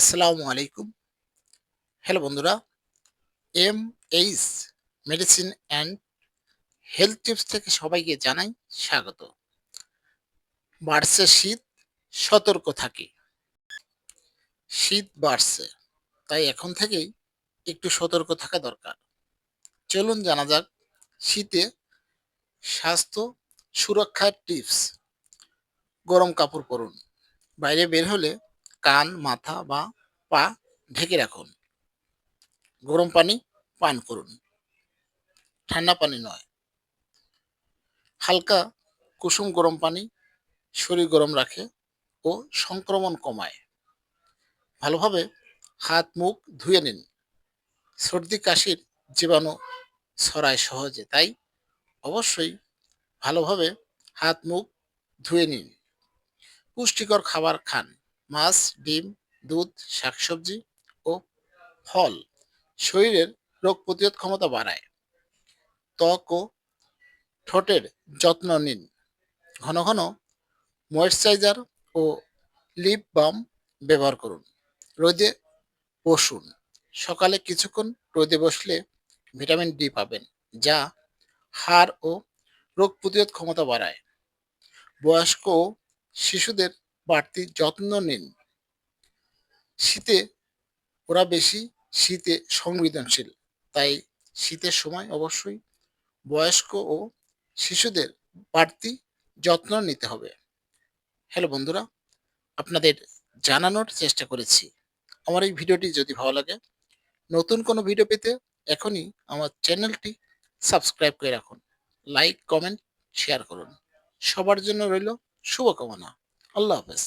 আসসালামু আলাইকুম। হ্যালো বন্ধুরা M H medicine and health tips থেকে সবাইকে জানাই স্বাগত। বাড়ছে শীত, সতর্ক থাকি। শীত বাড়ছে, তাই এখন থেকেই একটু সতর্ক থাকা দরকার। চলুন জানা যাক শীতে স্বাস্থ্য সুরক্ষার টিপস গরম কাপড় পরুন, বাইরে বের হলে কান, মাথা বা পা ঢেকে রাখুন। গরম পানি পান করুন। ঠান্ডা পানি নয়। হালকা কুসুম গরম পানি শরীর গরম রাখে ও সংক্রমণ কমায়। ভালোভাবে হাত, মুখ ধুয়ে নিন। সর্দি, কাশির জীবাণু ছড়ায় সহজে, তাই অবশ্যই ভালোভাবে হাত, মুখ ধুয়ে নিন। পুষ্টিকর খাবার খান। মাছ, ডিম, দুধ, শাকসবজি ও ফল শরীরের রোগ প্রতিরোধ ক্ষমতা বাড়ায়। ত্বক ও ঠোঁটের যত্ন নিন। ঘন ঘন ময়েশ্চারাইজার ও লিপ বাম ব্যবহার করুন। রোদে বসুন। সকালে কিছুক্ষণ রোদে বসলে ভিটামিন ডি পাবেন, যা হাড় ও রোগ প্রতিরোধ ক্ষমতা বাড়ায়। বয়স্ক শিশুদের বাড়তি যত্ন নিন। শীতে ওরা বেশি শীতে সংবেদনশীল, তাই শীতের সময় অবশ্যই বয়স্ক ও শিশুদের বাড়তি যত্ন নিতে হবে। হ্যালো বন্ধুরা, আপনাদের জানানোর চেষ্টা করেছি। আমার এই ভিডিওটি যদি ভালো লাগে, নতুন কোনো ভিডিও পেতে এখনই আমার চ্যানেলটি সাবস্ক্রাইব করে রাখুন। লাইক, কমেন্ট, শেয়ার করুন। সবার জন্য রইল শুভকামনা। আল্লাহ হাফেজ